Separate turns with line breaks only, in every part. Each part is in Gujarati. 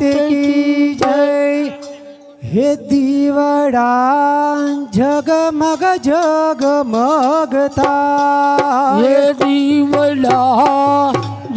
કી જય. હે દીવડા જગમગ હે થાય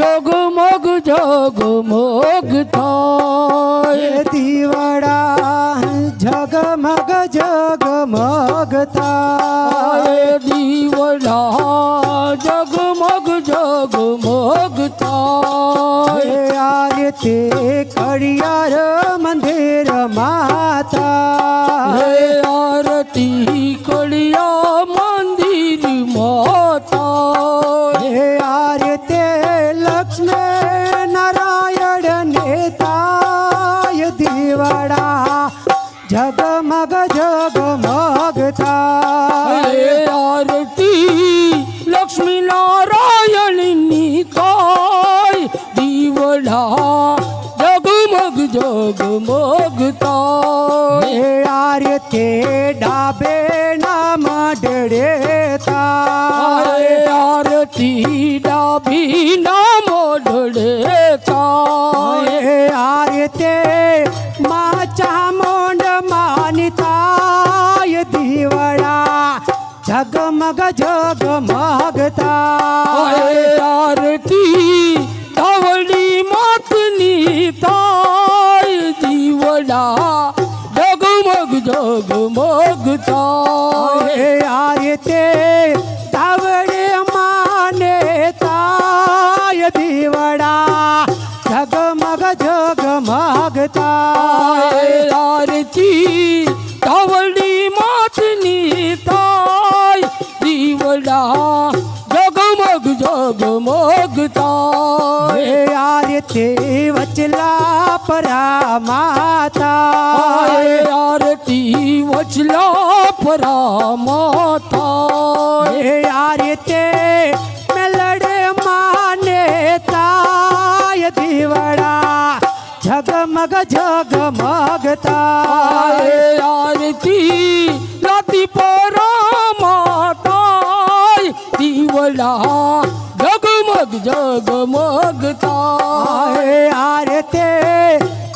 જોગ મોગ જોગ મોગ થાય.
દીવડા જગમગ જગમગ થાય.
દીવડા જગમગ જગમગ થાય.
આર તે કડિયાર મંદિર માતા.
આરતી
કડિયા જગમગ
મોગતો.
આર્ય કે ડાબે ના
હે આરતી ડાભી ના થાય
આરતી
ધવળી માતની થાય. દીવડા જગમગ જગમગ થાય.
આરતે વચલા પરા માતા.
આરતી વચલા પરામા થાય
હે આરતે મેલડે માને તાય દીવડા. તાય
હે આરતી રાતી પરામા થાય દીવડા જગમગ
જગમગતા આરતે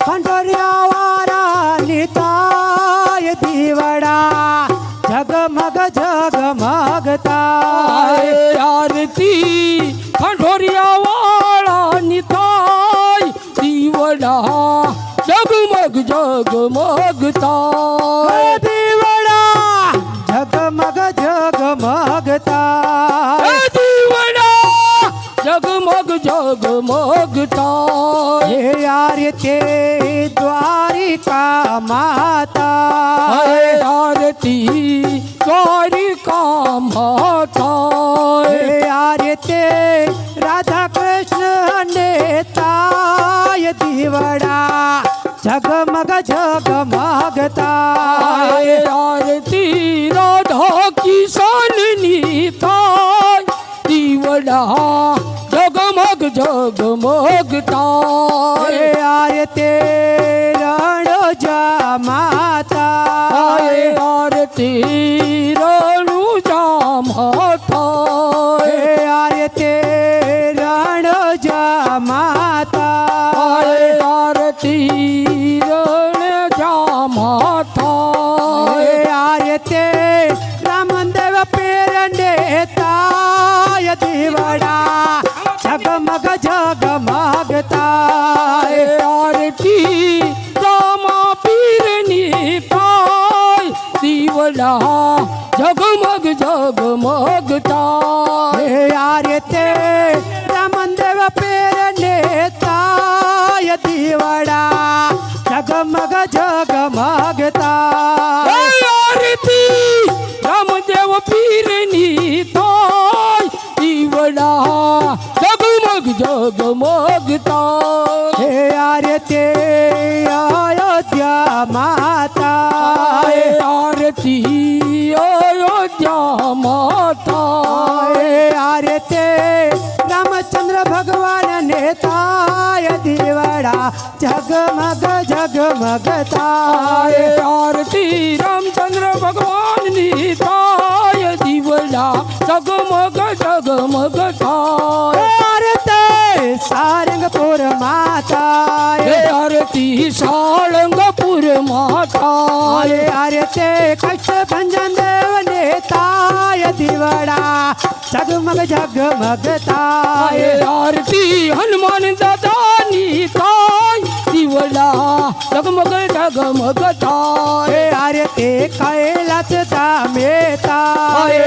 ખંડોરિયા વારા નિતાય દીવડા જગમગ
જગમગતા આરતી ખંડોરિયા દીવડા જગમગ જગમગ થાય
દીવડા જગમગ જગમગતા
દીવડા જગમગ જગમગતા
હે આરતે દ્વારિકા માતા.
હે આરતી દ્વારિકા માતા.
હે તે રાધા કૃષ્ણ ને તાય દીવડા જગમગ
જગમગતા આરતી રાધા કિશનની થાય દીવડા જગમગ જગમગતા
આરતે રણજા માતા.
આરતી રણુજા
દીવડા જગમગ જગમગ
થાય
હે આરતે રામદેવ પેર નેતા દીવડા જગમગ જગમગ તાય
હે આરતી રામદેવ પીરની થાય દીવડા જગમગ જગમગ થાય
હે આરતે અયોધ્યા માતા
અયોધ્યા માતા.
આ રીતે રામચંદ્ર ભગવાન ને દીવાડા જગમગ
જગમગતાય આરતી રામચંદ્ર ભગવાનની થાય દીવડા જગમગ જગમગ થાય
આરતે સારંગપુર માતા
આરતી સાળંગપુરમાં માતા
આરે નેતાય દીવડા જગમગ જગમગ તાય
આય આરતી હનુમાન દાદાની થાય દીવડા ડગમગ ડગમગ
એ
થાય
આરે તે કૈલાસ ધામે તાય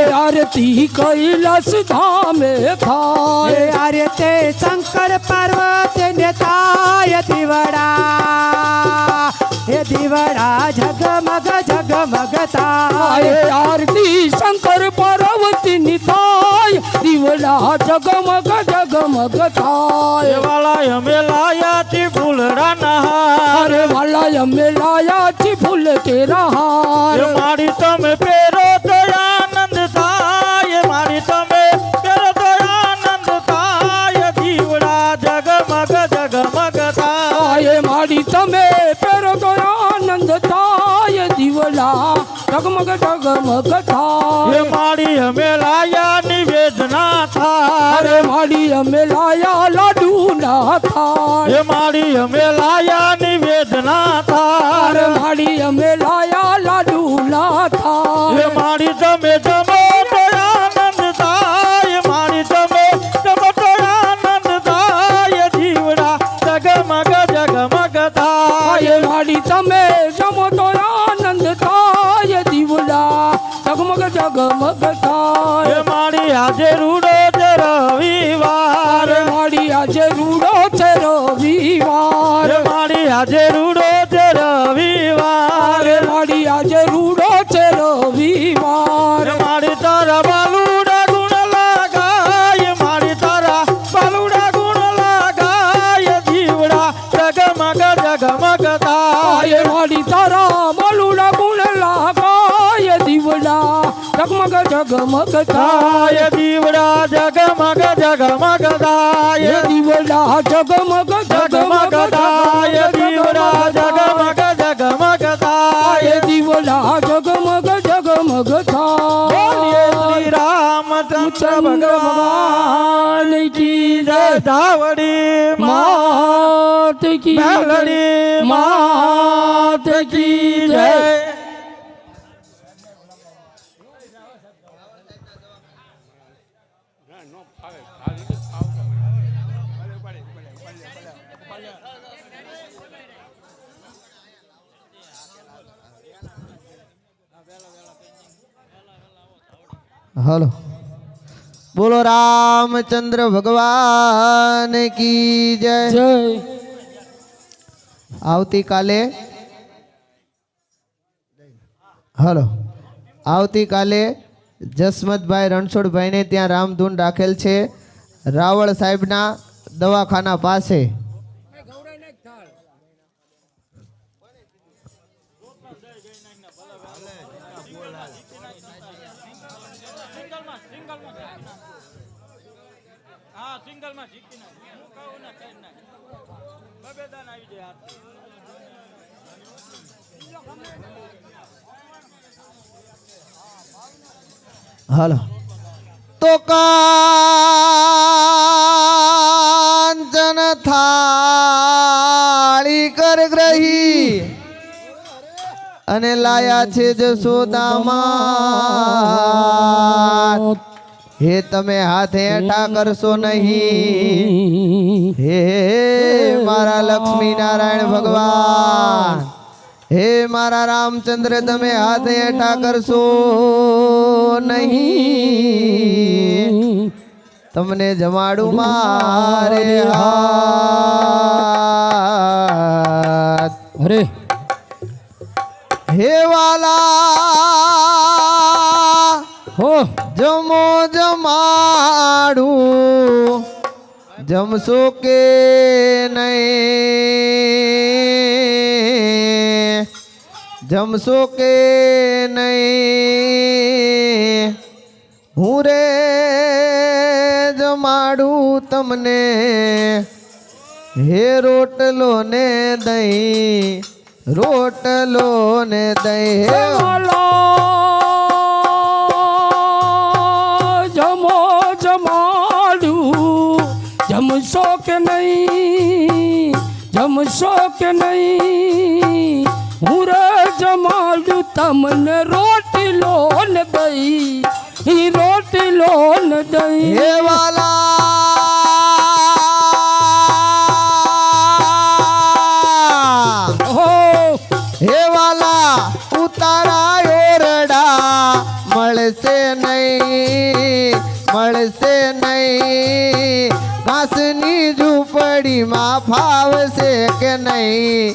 શંકર પાર્વત દીવડા જગમગ જગમગ તાય
આય આરતી શંકર પાર્વતીની થાય દીવડા જગમગ જગમગ થાય
વાળા અમે લાયા થી ફૂલડા નહાર
વાલા અમે લાયા છી ફૂલ કે રહાર.
મારી તમે પેરો તો આનંદ થાય મારી તમે પેરો તો આનંદ થાય દીવડા જગમગ જગમગ થાય
માડી તમે દીવલા ડગમગ ડગમગ થાય
મારી અમે લાયા નિવેદના થાય
અરે માડી અમે લાયા લાડુ ના થાય
મારી અમે લાયા નિવેદના
અરે
થાય
માડી અમે લાયા લાડુ ના થાય
મારી તમે જમો એ
થાય.
મારી આજે રૂડો છે રવિવાર.
મારી આજે રૂડો છે રવિવાર.
મારી આજે રૂડો
છે રવિવાર.
મારી આજે રૂડો જગમગ જગમગ થાય.
દીવડા જગમગ જગમગ થાય.
દીવડા જગમગ જગમગ થાય.
દીવડા જગમગ
જગમગ થાય. દીવડા જગમગ જગમગ થાય. રામચંદ્ર
ચંદ્ર
ભગવાન
ભગવાન કી જય.
ધાવડી
માત કી માત કી
હલો. બોલો રામચંદ્ર ભગવાન કી જય.
જય.
આવતીકાલે હલો. આવતીકાલે જસમતભાઈ રણછોડભાઈને ત્યાં રામધૂન રાખેલ છે. રાવળ સાહેબના દવાખાના પાસે.
સિંગલમાં જીતી નાખે. હું કહું ને કઈ.
હલો. તો કાંચન થાળી કર ગ્રહી. અને લાયા છે જશોદામાં. હે તમે હાથે એઠા કરશો નહીં. હે મારા લક્ષ્મી નારાયણ ભગવાન. હે મારા રામચંદ્ર તમે હાથે એઠા કરશો નહીં. તમને જમાડું મારે હાથ.
અરે.
હે વાલા જમો જમાડું. જમશો કે નહીં? જમશો કે નહીં? હું રે જમાડું તમને. હે રોટલો ને દહીં. રોટલો ને દહીં
જમશો કે નહીં? હું જમાડું તમને રોટલો ને દઈ. રોટલો ને દહીં
વાલા! કે નહીં?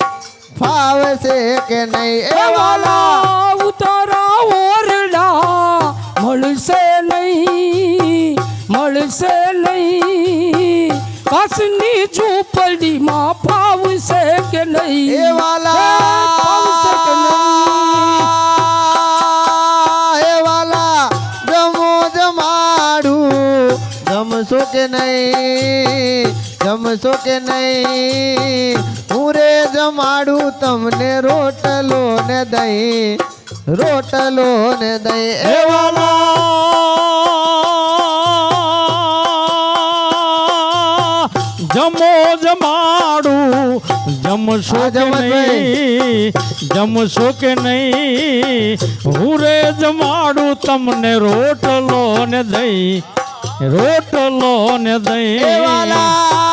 ફાવશે કે નહીં? એ વાલા!
ઉતારા ઓરડા મળશે નહીં મળશે નહીં. કાસની ઝૂંપડીમાં ફાવશે કે નહીં?
એ વાલા!
ફાવશે કે નહીં?
વાલા! જમો જમાડું જમશો કે નહીં? જમશો કે નહીં? હું રે જમાડું તમને રોટલો ને દહીં રોટલો ને દહીં.
હે
એ
વાલા! જમો જમાડું જમશો કે. નહીં? જમશો કે નહીં? હું રે જમાડું તમને રોટલો ને દહીં રોટલો ને દહીં.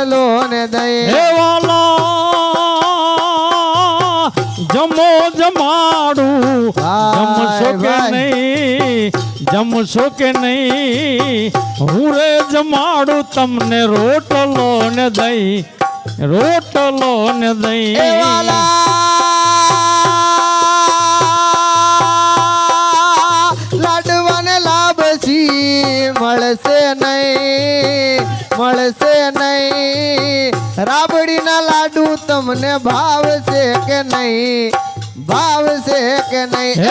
રોટલો ને
હે વાલા જમો જમાડું. જમશો કે. નહીં જમશો કે નહીં. હું રે જમાડું તમને રોટલો ને દઈ રોટલો ને દઈ
વાલા. મળશે નહીં. રાબડીના લાડુ તમને ભાવશે કે નહીં? ભાવશે કે નહીં?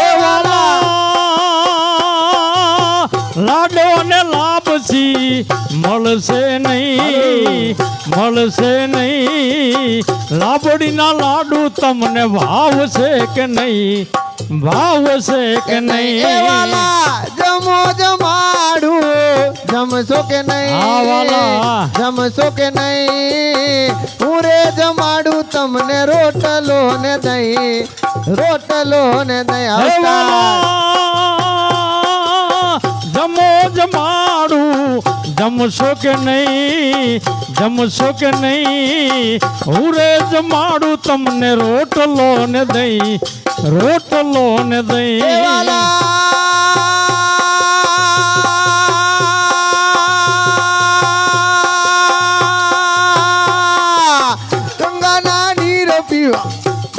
લાડો ને લાડો લાભસી મળશે નહીં મળશે નહીં. લાબડીના લાડુ તમને ભાવશે કે નહીં? ભાવશે કે નહીં
જમો જમાડું જમશો કે નહીં. જમશો કે નહીં? હું રે જમાડું તમને રોટલો ને દહીં રોટલો ને દહીં
જમશો કે નહીં? જમશો કે નહીં? હું રે જમાડું તમને રોટલો ને દઈ રોટલો ને
દઈ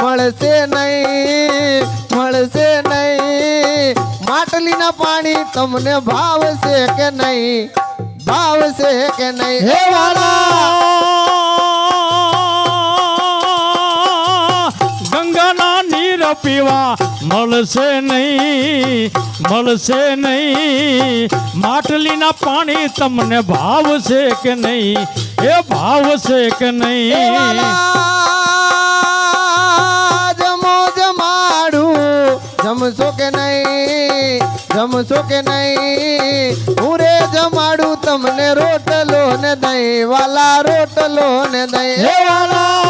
મળશે નહીં મળશે નહીં. માટલીના પાણી તમને ભાવશે કે નહીં? ભાવશે કે નહીં?
હે વાળા ગંગાના નીર પીવા મળશે નહીં મળશે નહીં. માટલીના પાણી તમને ભાવશે કે નહીં? એ ભાવશે કે નહીં?
જમશો કે નહીં? જમશો કે નહીં? હું રે જમાડું તમને રોટલો ને દહીં વાલા રોટલો ને દહીં.
વાલા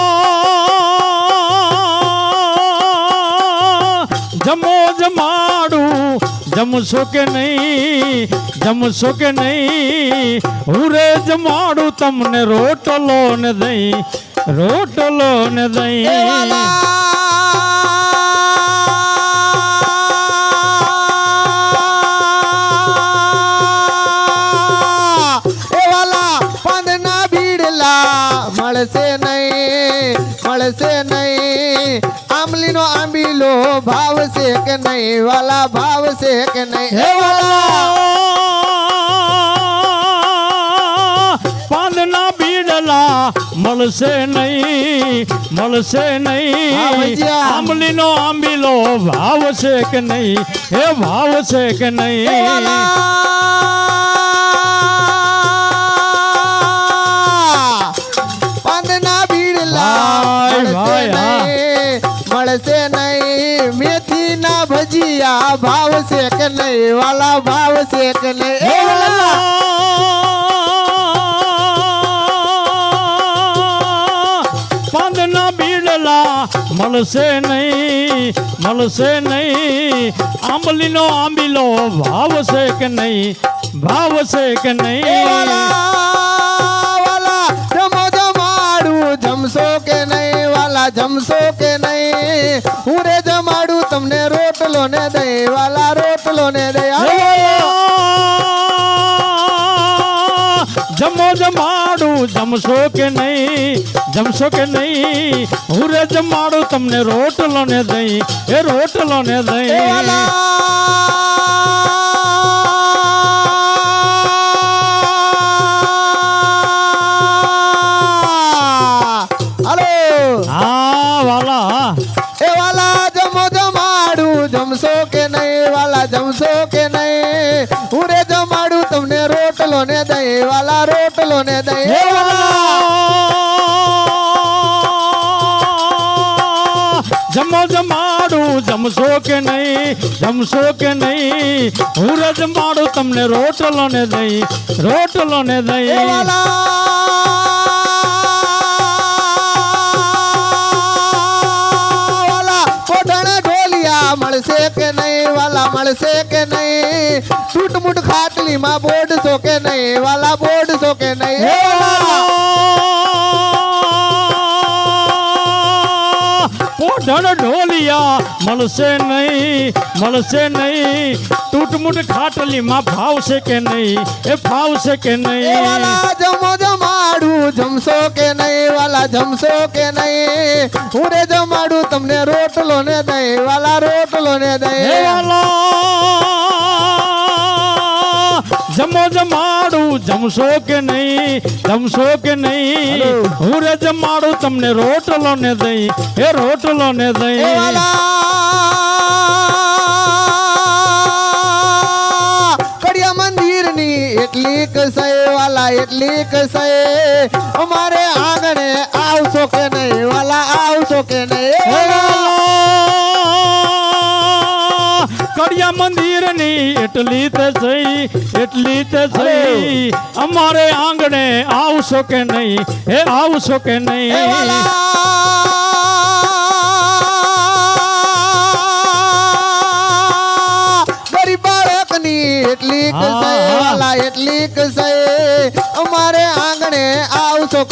જમો જમાડું જમશો કે નહીં? જમશો કે નહીં? હું રે જમાડું તમને રોટલો ને દહીં રોટલો ને દહીં.
આંબીલો ભાવશે કે નહીં? વાલા ભાવ છે કે નહીં?
હે વાલા! પાંદના બીડલા મળશે નહીં મળશે નહીં.
આંબલી
નો આંબીલો ભાવ છે કે નહીં? એ ભાવ છે કે નહીં?
ભજીયા ભાવ છે કે નહીં? વાલા ભાવ છે કે નહીં? વાલા.
પાંદના બીડલા મળશે નહીં મળશે નહીં. આંબલીનો આંબીલો ભાવ છે કે નહીં? ભાવ છે કે નહીં?
વાલા વાલા જમશો કે નહીં? વાલા જમશો કે નહીં? હું તમને રોટલો ને દઈ વાલા રોટલો ને દહીં
જમો જમાડું જમશો કે નહીં જમશો કે નહીં? હું રે જમાડું તમને રોટલો ને દઈ એ રોટલો ને
હાલો.
હા વાલા.
એ વાલા. જમશો કે નહીં વાલા જમશો કે નહીં? હું રે જમાડું તમને રોટલો ને દહીં વાલા રોટલો ને દહીં.
જમો જમાડું જમશો કે નહીં? જમશો કે નહીં? હું રે જમાડું તમને રોટલો ને દહીં રોટલો ને દહીં.
વાલા! મળશે કે નહીં? ટૂટમૂટ ખાટલીમાં છો કે નહીં? વાલા બોડશો કે નહીં?
ઢોલિયા મળશે નહીં મળશે નહીં. તૂટમૂટ ખાટલીમાં ફાવશે કે નહીં એ ફાવશે કે નહીં
જમો જમાડું જમશો કે નહીં વાલા જમશો કે નહીં હું રે જમાડું તમને રોટલો ને દહીં વાલા રોટલો ને દહીં
વાલા જમો જમાડું જમશો કે નહીં જમશો કે નહીં. હું રે જમાડું તમને રોટલો ને દહીં એ રોટલો ને દહીં
વાલા એટલી વાલા એટલી કસે અમારે આંગણે આવશો કે નહીં? વાલા આવશો કે નહીં.
કડિયા મંદિરની એટલી તે સહી એટલી તે સહી અમારે આંગણે આવશો કે નહીં? હે આવશો કે નહીં?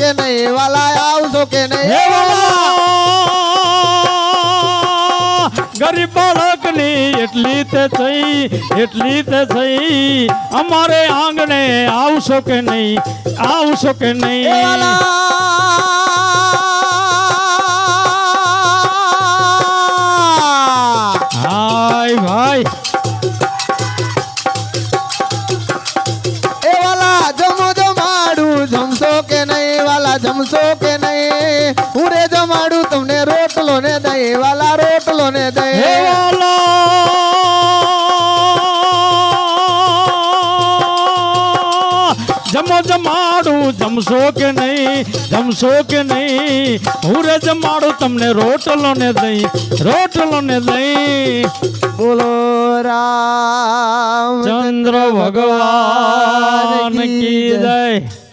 કે નહીં વાલા આવશો કે નહીં!
ગરીબ બાળકની એટલી તે થઈ એટલી તે થઈ. અમારે આંગણે આવશો કે નહીં? આવશો કે નહીં?
જમશો કે નહીં? હું રે જમાડું તમને રોટલો ને દહીં વાલા રોટલો ને દહીં.
વાલા! જમો જમાડું જમશો કે નહીં? જમશો કે નહીં? હું રે જમાડું તમને રોટલો ને દહીં રોટલો ને દહીં.
બોલો રામ
ચંદ્ર ભગવાન કી જય.